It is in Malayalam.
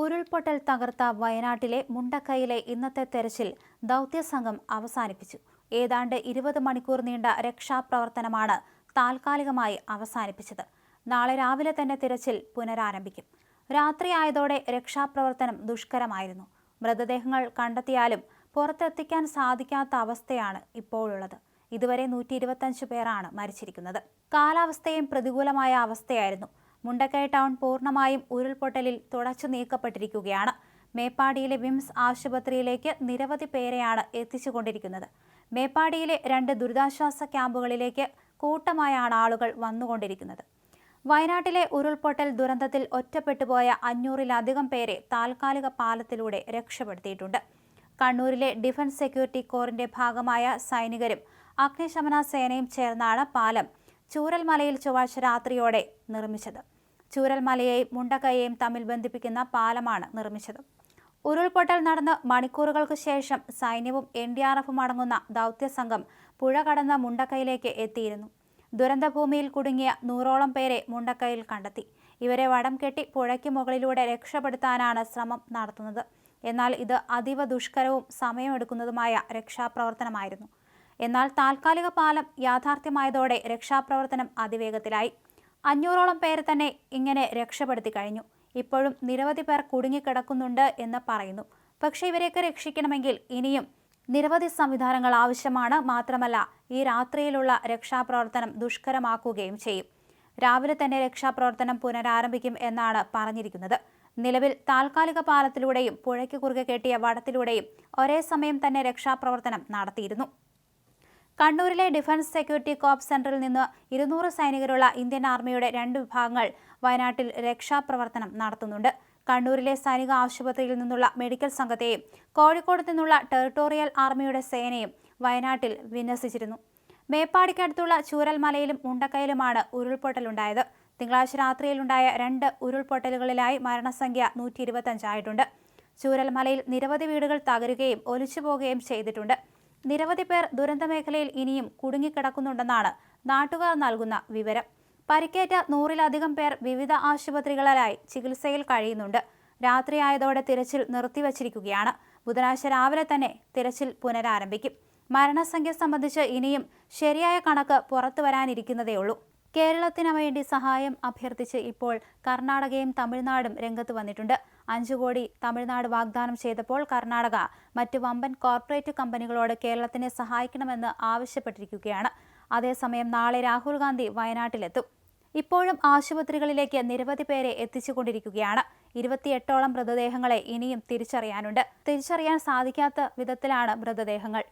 ഉരുൾപൊട്ടൽ തകർത്ത വയനാട്ടിലെ മുണ്ടക്കൈയിലെ ഇന്നത്തെ തെരച്ചിൽ ദൗത്യസംഘം അവസാനിപ്പിച്ചു. ഏതാണ്ട് ഇരുപത് മണിക്കൂർ നീണ്ട രക്ഷാപ്രവർത്തനമാണ് താൽക്കാലികമായി അവസാനിപ്പിച്ചത്. നാളെ രാവിലെ തന്നെ തിരച്ചിൽ പുനരാരംഭിക്കും. രാത്രിയായതോടെ രക്ഷാപ്രവർത്തനം ദുഷ്കരമായിരുന്നു. മൃതദേഹങ്ങൾ കണ്ടെത്തിയാലും പുറത്തെത്തിക്കാൻ സാധിക്കാത്ത അവസ്ഥയാണ് ഇപ്പോഴുള്ളത്. ഇതുവരെ നൂറ്റി ഇരുപത്തഞ്ച് പേരാണ് മരിച്ചിരിക്കുന്നത്. കാലാവസ്ഥയും പ്രതികൂലമായ അവസ്ഥയായിരുന്നു. മുണ്ടക്കൈ ടൗൺ പൂർണമായും ഉരുൾപൊട്ടലിൽ തുടച്ചു നീക്കപ്പെട്ടിരിക്കുകയാണ്. മേപ്പാടിയിലെ വിംസ് ആശുപത്രിയിലേക്ക് നിരവധി പേരെയാണ് എത്തിച്ചുകൊണ്ടിരിക്കുന്നത്. മേപ്പാടിയിലെ രണ്ട് ദുരിതാശ്വാസ ക്യാമ്പുകളിലേക്ക് കൂട്ടമായാണ് ആളുകൾ വന്നുകൊണ്ടിരിക്കുന്നത്. വയനാട്ടിലെ ഉരുൾപൊട്ടൽ ദുരന്തത്തിൽ ഒറ്റപ്പെട്ടുപോയ അഞ്ഞൂറിലധികം പേരെ താൽക്കാലിക പാലത്തിലൂടെ രക്ഷപ്പെടുത്തിയിട്ടുണ്ട്. കണ്ണൂരിലെ ഡിഫൻസ് സെക്യൂരിറ്റി കോറിന്റെ ഭാഗമായ സൈനികരും അഗ്നിശമന സേനയും ചേർന്നാണ് പാലം ചൂരൽമലയിൽ ചൊവ്വാഴ്ച രാത്രിയോടെ നിർമ്മിച്ചത്. ചൂരൽമലയെയും മുണ്ടക്കയെയും തമ്മിൽ ബന്ധിപ്പിക്കുന്ന പാലമാണ് നിർമ്മിച്ചത്. ഉരുൾപൊട്ടൽ നടന്ന് മണിക്കൂറുകൾക്ക് ശേഷം സൈന്യവും എൻ ഡി ആർ എഫും അടങ്ങുന്ന ദൗത്യസംഘം പുഴ കടന്ന മുണ്ടക്കയിലേക്ക് എത്തിയിരുന്നു. ദുരന്തഭൂമിയിൽ കുടുങ്ങിയ നൂറോളം പേരെ മുണ്ടക്കയിൽ കണ്ടെത്തി. ഇവരെ വടം കെട്ടി പുഴയ്ക്ക് മുകളിലൂടെ രക്ഷപ്പെടുത്താനാണ് ശ്രമം നടത്തുന്നത്. എന്നാൽ ഇത് അതീവ ദുഷ്കരവും സമയമെടുക്കുന്നതുമായ രക്ഷാപ്രവർത്തനമായിരുന്നു. എന്നാൽ താൽക്കാലിക പാലം യാഥാർത്ഥ്യമായതോടെ രക്ഷാപ്രവർത്തനം അതിവേഗത്തിലായി. അഞ്ഞൂറോളം പേരെ തന്നെ ഇങ്ങനെ രക്ഷപ്പെടുത്തി കഴിഞ്ഞു. ഇപ്പോഴും നിരവധി പേർ കുടുങ്ങിക്കിടക്കുന്നുണ്ട് എന്ന് പറയുന്നു. പക്ഷേ ഇവരെയൊക്കെ രക്ഷിക്കണമെങ്കിൽ ഇനിയും നിരവധി സംവിധാനങ്ങൾ ആവശ്യമാണ്. മാത്രമല്ല ഈ രാത്രിയിലുള്ള രക്ഷാപ്രവർത്തനം ദുഷ്കരമാക്കുകയും ചെയ്യും. രാവിലെ തന്നെ രക്ഷാപ്രവർത്തനം പുനരാരംഭിക്കും എന്നാണ് പറഞ്ഞിരിക്കുന്നത്. നിലവിൽ താൽക്കാലിക പാലത്തിലൂടെയും പുഴയ്ക്ക് കുറുകെ കെട്ടിയ വടത്തിലൂടെയും ഒരേ സമയം തന്നെ രക്ഷാപ്രവർത്തനം നടത്തിയിരുന്നു. കണ്ണൂരിലെ ഡിഫൻസ് സെക്യൂരിറ്റി കോപ്പ് സെന്ററിൽ നിന്ന് ഇരുന്നൂറ് സൈനികരുള്ള ഇന്ത്യൻ ആർമിയുടെ രണ്ട് വിഭാഗങ്ങൾ വയനാട്ടിൽ രക്ഷാപ്രവർത്തനം നടത്തുന്നുണ്ട്. കണ്ണൂരിലെ സൈനിക ആശുപത്രിയിൽ നിന്നുള്ള മെഡിക്കൽ സംഘത്തെയും കോഴിക്കോട് നിന്നുള്ള ടെറിട്ടോറിയൽ ആർമിയുടെ സേനയും വയനാട്ടിൽ വിന്യസിച്ചിരുന്നു. മേപ്പാടിക്കടുത്തുള്ള ചൂരൽമലയിലും മുണ്ടക്കയിലുമാണ് ഉരുൾപൊട്ടലുണ്ടായത്. തിങ്കളാഴ്ച രാത്രിയിലുണ്ടായ രണ്ട് ഉരുൾപൊട്ടലുകളിലായി മരണസംഖ്യ നൂറ്റി ഇരുപത്തഞ്ചായിട്ടുണ്ട് ചൂരൽമലയിൽ നിരവധി വീടുകൾ തകരുകയും ഒലിച്ചുപോകുകയും ചെയ്തിട്ടുണ്ട്. നിരവധി പേർ ദുരന്തമേഖലയിൽ ഇനിയും കുടുങ്ങിക്കിടക്കുന്നുണ്ടെന്നാണ് നാട്ടുകാർ നൽകുന്ന വിവരം. പരിക്കേറ്റ നൂറിലധികം പേർ വിവിധ ആശുപത്രികളിലായി ചികിത്സയിൽ കഴിയുന്നുണ്ട്. രാത്രിയായതോടെ തിരച്ചിൽ നിർത്തിവച്ചിരിക്കുകയാണ്. ബുധനാഴ്ച രാവിലെ തന്നെ തിരച്ചിൽ പുനരാരംഭിക്കും. മരണസംഖ്യ സംബന്ധിച്ച് ഇനിയും ശരിയായ കണക്ക് പുറത്തു വരാനിരിക്കുന്നതേയുള്ളൂ കേരളത്തിന് വേണ്ടി സഹായം അഭ്യർത്ഥിച്ച് ഇപ്പോൾ കർണാടകയും തമിഴ്നാടും രംഗത്ത് വന്നിട്ടുണ്ട്. അഞ്ചു കോടി തമിഴ്നാട് വാഗ്ദാനം ചെയ്തപ്പോൾ കർണാടക മറ്റ് വമ്പൻ കോർപ്പറേറ്റ് കമ്പനികളോട് കേരളത്തിനെ സഹായിക്കണമെന്ന് ആവശ്യപ്പെട്ടിരിക്കുകയാണ്. അതേസമയം നാളെ രാഹുൽ ഗാന്ധി വയനാട്ടിലെത്തും. ഇപ്പോഴും ആശുപത്രികളിലേക്ക് നിരവധി പേരെ എത്തിച്ചുകൊണ്ടിരിക്കുകയാണ്. ഇരുപത്തിയെട്ടോളം മൃതദേഹങ്ങളെ ഇനിയും തിരിച്ചറിയാനുണ്ട്. തിരിച്ചറിയാൻ സാധിക്കാത്ത വിധത്തിലാണ് മൃതദേഹങ്ങൾ.